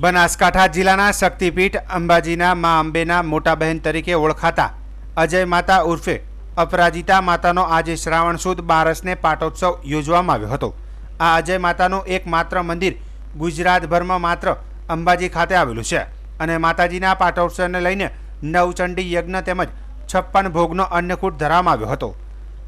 બનાસકાંઠા જિલ્લાના શક્તિપીઠ અંબાજીના મા અંબેના મોટા બહેન તરીકે ઓળખાતા અજય માતા ઉર્ફે અપરાજિતા માતાનો આજે શ્રાવણ સુદ બારસને પાટોત્સવ યોજવામાં આવ્યો હતો. આ અજય માતાનું એકમાત્ર મંદિર ગુજરાતભરમાં માત્ર અંબાજી ખાતે આવેલું છે અને માતાજીના પાટોત્સવને લઈને નવચંડી યજ્ઞ તેમજ છપ્પન ભોગનો અન્નકૂટ ધરવામાં આવ્યો હતો.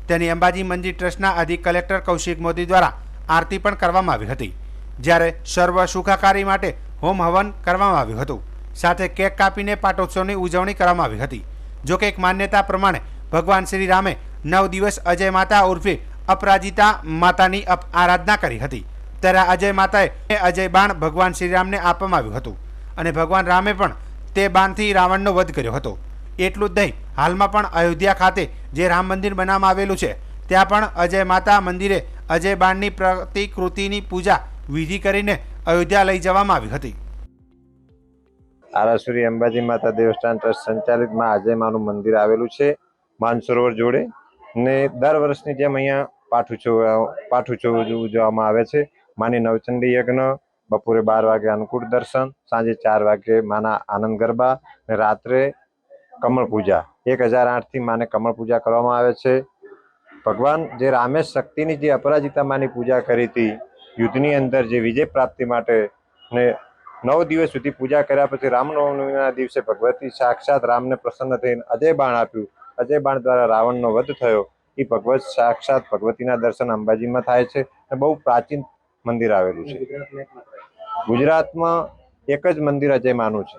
તેની અંબાજી મંદિર ટ્રસ્ટના અધિક કલેક્ટર કૌશિક મોદી દ્વારા આરતી પણ કરવામાં આવી હતી. જ્યારે સર્વ સુખાકારી માટે હોમ હવન કરવામાં આવ્યું હતું. સાથે કેક કાપીને પાટોત્સવની ઉજવણી કરવામાં આવી હતી. જો કે એક માન્યતા પ્રમાણે ભગવાન શ્રી રામે નવ દિવસ અજય માતા ઉર્ફે અપરાજિતા માતાની આરાધના કરી હતી. ત્યારે અજય માતાએ અજય બાણ ભગવાન શ્રીરામને આપવામાં આવ્યું હતું અને ભગવાન રામે પણ તે બાણથી રાવણનો વધ કર્યો હતો. એટલું જ નહીં, હાલમાં પણ અયોધ્યા ખાતે જે રામ મંદિર બનાવવામાં આવેલું છે, ત્યાં પણ અજય માતા મંદિરે અજય બાણની પ્રતિકૃતિની પૂજા વિધિ કરીને અયોધ્યા લઈ જવામાં આવી હતી. આરાસુરી અંબાજી માતા દેવસ્થાન ટ્રસ્ટ સંચાલિતમાં અજય માનું મંદિર આવેલું છે, માનસરોવર જોડે. ને દર વર્ષની જેમ અહીંયા પાઠું પાઠુચો ઉજવવામાં આવે છે. માની નવચંડી યજ્ઞ, બપોરે બાર વાગે અન્નકૂટ દર્શન, સાંજે ચાર વાગે માના આનંદ ગરબા ને રાત્રે કમળ પૂજા. એક હજાર આઠથી માને કમળ પૂજા કરવામાં આવે છે. ભગવાન જે રામે શક્તિની જે અપરાજિતા માની પૂજા કરી હતી યુદ્ધની અંદર જે વિજય પ્રાપ્તિ માટે ને નવ દિવસ સુધી પૂજા કર્યા પછી રામનવમીના દિવસે ભગવતી સાક્ષાત રામને પ્રસન્ન થઈને અજય બાણ આપ્યું. અજય બાણ દ્વારા રાવણનો વધ થયો. એ ભગવત સાક્ષાત ભગવતીના દર્શન અંબાજીમાં થાય છે અને બહુ પ્રાચીન મંદિર આવેલું છે. ગુજરાતમાં એક જ મંદિર અજય માનું છે.